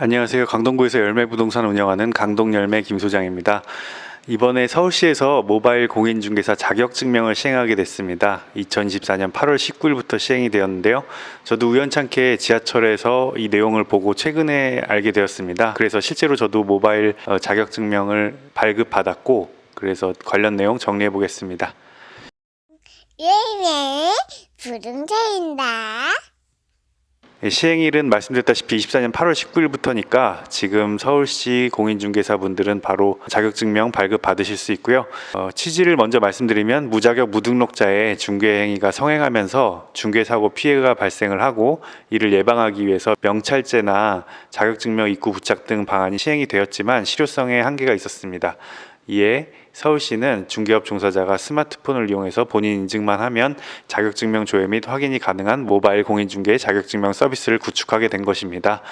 안녕하세요. 강동구에서 열매부동산 운영하는 강동열매 김 소장입니다. 이번에 서울시에서 모바일 공인중개사 자격증명을 시행하게 됐습니다. 2024년 8월 19일부터 시행이 되었는데요. 저도 우연찮게 지하철에서 이 내용을 보고 최근에 알게 되었습니다. 그래서 실제로 저도 모바일 어, 자격증명을 발급받았고, 그래서 관련 내용 정리해 보겠습니다. 열매 부름자인다. 예, 시행일은 말씀드렸다시피 24년 8월 19일부터니까 지금 서울시 공인중개사분들은 바로 자격증명 발급 받으실 수 있고요. 어, 취지를 먼저 말씀드리면 무자격 무등록자의 중개 행위가 성행하면서 중개사고 피해가 발생을 하고 이를 예방하기 위해서 명찰제나 자격증명 입구 부착 등 방안이 시행이 되었지만 실효성에 한계가 있었습니다. 이에 서울시는 중개업 종사자가 스마트폰을 이용해서 본인 인증만 하면 자격증명 조회 및 확인이 가능한 모바일 공인중개 자격증명 서비스를 구축하게 된 것입니다.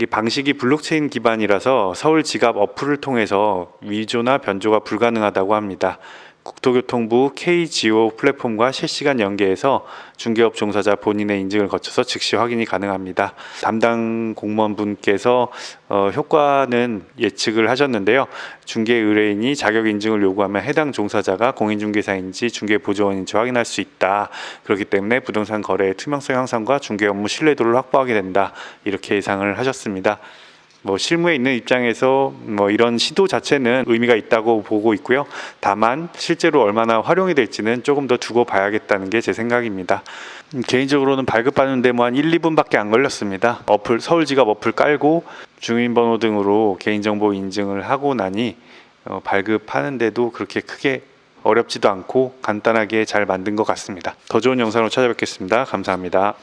이 방식이 블록체인 기반이라서 서울 지갑 어플을 통해서 위조나 변조가 불가능하다고 합니다. 국토교통부 KGO 플랫폼과 실시간 연계해서 중개업 종사자 본인의 인증을 거쳐서 즉시 확인이 가능합니다. 담당 공무원분께서 어, 효과는 예측을 하셨는데요. 중개 의뢰인이 자격 인증을 요구하면 해당 종사자가 공인중개사인지 중개보조원인지 확인할 수 있다. 그렇기 때문에 부동산 거래의 투명성 향상과 중개 업무 신뢰도를 확보하게 된다. 이렇게 예상을 하셨습니다. 뭐 실무에 있는 입장에서 뭐 이런 시도 자체는 의미가 있다고 보고 있고요. 다만 실제로 얼마나 활용이 될지는 조금 더 두고 봐야겠다는 게 제 생각입니다. 음, 개인적으로는 발급받는데 뭐 한 1, 2분밖에 안 걸렸습니다. 어플 서울지갑 어플 깔고 주민번호 등으로 개인정보 인증을 하고 나니 어, 발급하는데도 그렇게 크게 어렵지도 않고 간단하게 잘 만든 것 같습니다. 더 좋은 영상으로 찾아뵙겠습니다. 감사합니다.